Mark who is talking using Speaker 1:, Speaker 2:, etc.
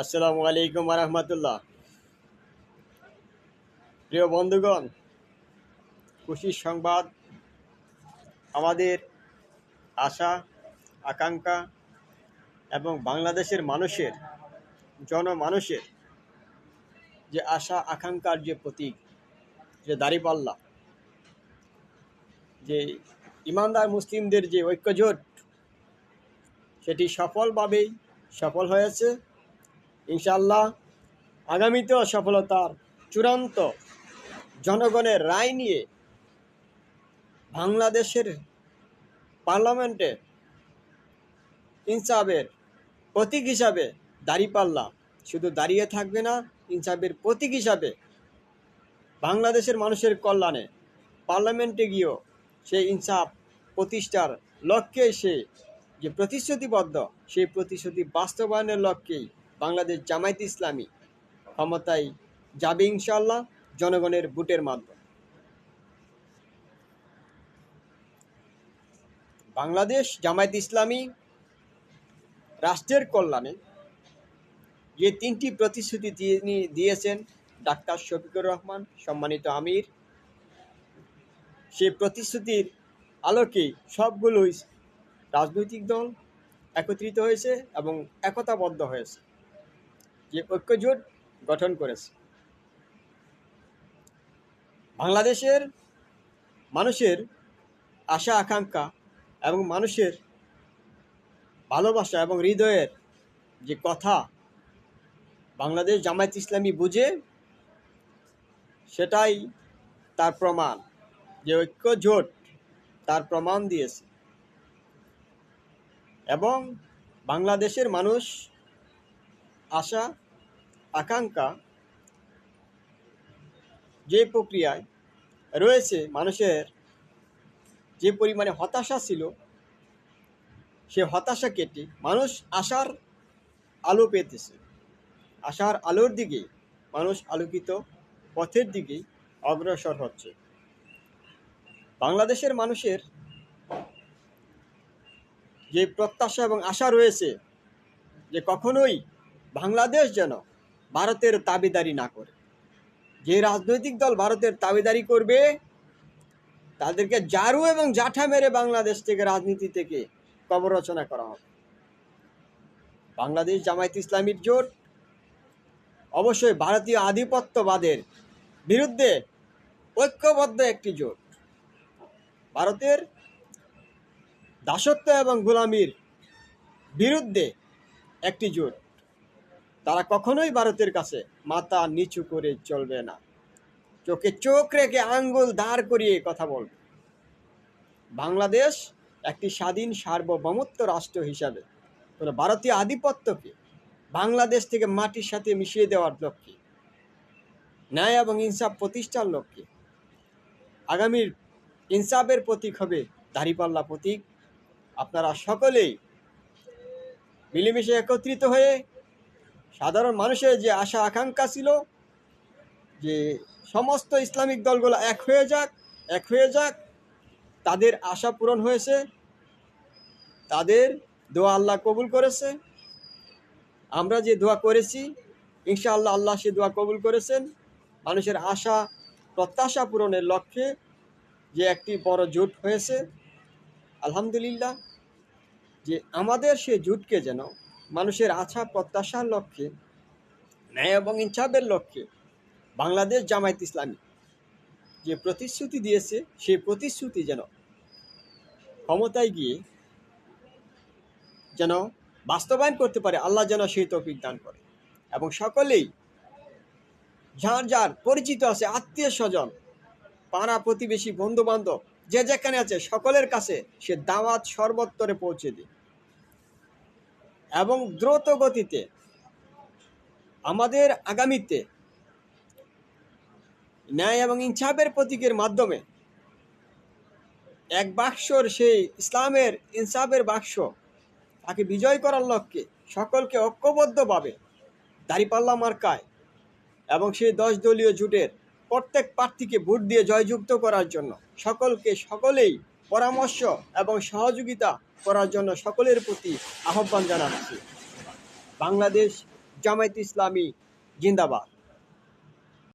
Speaker 1: আসসালামু আলাইকুম রহমতুল্লাহ প্রিয় বন্ধুগণ, খুশির সংবাদ, আমাদের আশা, আকাঙ্ক্ষা এবং বাংলাদেশের মানুষের, জনমানুষের যে আশা, আকাঙ্ক্ষার যে প্রতীক, যে দাড়িপাল্লা, যে ইমানদার মুসলিমদের যে ঐক্যজোট, সেটি সফলভাবেই সফল হয়েছে। ইনশাল্লাহ আগামীতেও সফলতার চূড়ান্ত জনগণের রায় নিয়ে বাংলাদেশের পার্লামেন্টে ইনসাফের প্রতীক হিসাবে দাঁড়িপাল্লা শুধু দাঁড়িয়ে থাকবে না, ইনসাফের প্রতীক হিসাবে বাংলাদেশের মানুষের কল্যাণে পার্লামেন্টে গিয়েও সে ইনসাফ প্রতিষ্ঠার লক্ষ্যে সে যে প্রতিশ্রুতিবদ্ধ, সেই প্রতিশ্রুতি বাস্তবায়নের লক্ষ্যেই বাংলাদেশ জামায়াত ইসলামী ক্ষমতায় যাবে ইনশাল্লাহ জনগণের ভোটের মাধ্যমে। বাংলাদেশ জামায়াত ইসলামী রাষ্ট্রের কল্যাণে যে তিনটি প্রতিশ্রুতি তিনি দিয়েছেন, ডাক্তার শফিকুর রহমান, সম্মানিত আমির সেই প্রতিশ্রুতির আলোকে সবগুলোই রাজনৈতিক দল একত্রিত হয়েছে এবং একতাবদ্ধ হয়েছে। যে ঐক্যজোট গঠন করেছে। বাংলাদেশের মানুষের আশা, আকাঙ্ক্ষা এবং মানুষের ভালোবাসা এবং হৃদয়ের যে কথা বাংলাদেশ জামায়াত ইসলামী বুঝে, সেটাই তার প্রমাণ যে ঐক্য জোট তার প্রমাণ দিয়েছে। এবং বাংলাদেশের মানুষ আশা আকাঙ্ক্ষা যে প্রক্রিয়ায় রয়েছে মানুষের যে পরিমাণে হতাশা ছিল, সে হতাশা কেটে মানুষ আশার আলো পেতেছে। আশার আলোর দিকে মানুষ আলোকিত পথের দিকে অগ্রসর হচ্ছে। বাংলাদেশের মানুষের যে প্রত্যাশা এবং আশা রয়েছে যে কখনোই বাংলাদেশ যেন ভারতের দাবিদারি না করে। যে রাজনৈতিক দল ভারতের দাবিদারি করবে, তাদেরকে জারু এবং জাঠা মেরে বাংলাদেশ থেকে রাজনীতি থেকে কবর রচনা করা হবে। বাংলাদেশ জামায়াত ইসলামীর জোট অবশ্যই ভারতীয় আধিপত্যবাদের বিরুদ্ধে ঐক্যবদ্ধ একটি জোট। ভারতের দাসত্ব এবং গোলামির বিরুদ্ধে একটি জোট। তারা কখনোই ভারতের কাছে মাথা নিচু করে চলবে না। চোখে চোখ রেখে আঙ্গুল দাঁড় করিয়ে কথা বলবে। বাংলাদেশ একটি স্বাধীন সার্বভৌমত্ব রাষ্ট্র হিসাবে কোনো ভারতীয় আধিপত্যকে বাংলাদেশ থেকে মাটির সাথে মিশিয়ে দেওয়ার লক্ষ্যে, ন্যায় এবং ইনসাফ প্রতিষ্ঠার লক্ষ্যে, আগামীর ইনসাফের প্রতীক হবে দাঁড়িপাল্লা প্রতীক। আপনারা সকলেই মিলেমিশে একত্রিত হয়ে সাধারণ মানুষের যে আশা, আকাঙ্ক্ষা ছিল যে সমস্ত ইসলামিক দলগুলো এক হয়ে যাক, এক হয়ে যাক, তাদের আশা পূরণ হয়েছে, তাদের দোয়া আল্লাহ কবুল করেছে। আমরা যে দোয়া করেছি, ইনশাআল্লাহ আল্লাহ সে দোয়া কবুল করেছেন। মানুষের আশা, প্রত্যাশা পূরণের লক্ষ্যে যে একটি বড় জোট হয়েছে। আলহামদুলিল্লাহ যে আমাদের সে জোটকে যেন মানুষের আশা প্রত্যাশার লক্ষ্যে, ন্যায় এবং ইনসাফের লক্ষ্যে বাংলাদেশ জামায়াত ইসলামী যে প্রতিশ্রুতি দিয়েছে, সেই প্রতিশ্রুতি যেন ক্ষমতায় গিয়ে যেন বাস্তবায়ন করতে পারে, আল্লাহ যেন সেই তৌফিক দান করে। এবং সকলেই যার যার পরিচিত আছে, আত্মীয় স্বজন, পাড়া প্রতিবেশী বন্ধু বান্ধব যে যেখানে আছে, সকলের কাছে সে দাওয়াত সর্বত্তরে পৌঁছে দিই এবং দ্রুত গতিতে আমাদের আগামীতে ন্যায় এবং ইনসাফের প্রতীকের মাধ্যমে এক বাক্সর সেই ইসলামের ইনসাফের বাক্স, তাকে বিজয় করার লক্ষ্যে সকলকে ঐক্যবদ্ধভাবে দাঁড়িপাল্লা মার্কায় এবং সেই দশ দলীয় জোটের প্রত্যেক প্রার্থীকে ভোট দিয়ে জয়যুক্ত করার জন্য সকলকে সকলেই পরামর্শ এবং সহযোগিতা করার জন্য সকলের প্রতি আহ্বান জানাচ্ছি। বাংলাদেশ জামায়াত ইসলামী জিন্দাবাদ।